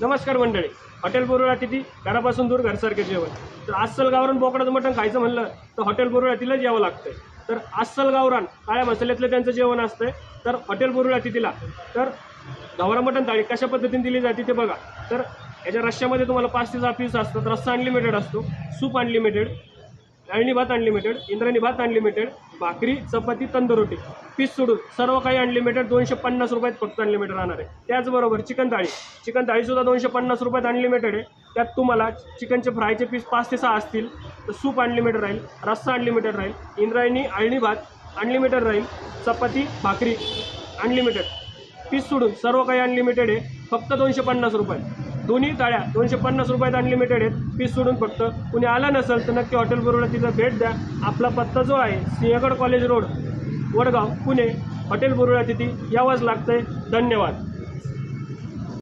नमस्कार मंडळी. हॉटेल बोरुळा तिथी घरापासून दूर घरसारखे जेवण. तर अस्सल गावरान बोकडाचं मटण खायचं म्हणलं तर हॉटेल बोरुळा तिला जेवं लागतंय. तर अस्सल गावरान काळ्या मसाल्यातलं त्यांचं जेवण असतंय. तर हॉटेल बोरुळा तिथीला तर गावरा मटण थाळी कशा पद्धतीने दिली जाते ते बघा. तर याच्या रश्श्यामध्ये तुम्हाला पाच ते सहा पीस असतात. रस्सा अनलिमिटेड असतो. सूप अनलिमिटेड अळणी भात अनलिमिटेड इंद्रायणी भात अनलिमिटेड भाकरी चपाती तंदुरोटी पीस सोडून सर्व काही अनलिमिटेड दोनशे पन्नास रुपयात फक्त अनलिमिटेड राहणार आहे. त्याचबरोबर चिकन थाळी. चिकन थाळीसुद्धा दोनशे पन्नास रुपयात अनलिमिटेड आहे. त्यात तुम्हाला चिकनचे फ्रायचे पीस पाच ते सहा असतील. तर सूप अनलिमिटेड राहील रस्सा अनलिमिटेड राहील इंद्रायणी अळणी भात अनलिमिटेड राहील चपाती भाकरी अनलिमिटेड पीस सोडून सर्व काही अनलिमिटेड आहे. फक्त दोनशे पन्नास रुपये दोन्ही थाळ्या दोनशे पन्नास रुपयात अनलिमिटेड आहेत. पीस सोडून फक्त. कुणी आला नसेल तर नक्की हॉटेल बरोबर तिथं भेट द्या. आपला पत्ता जो आहे Sinhagad college road Vadgaon Pune hotel बोरुळा तिथे यावंच लागतंय. धन्यवाद.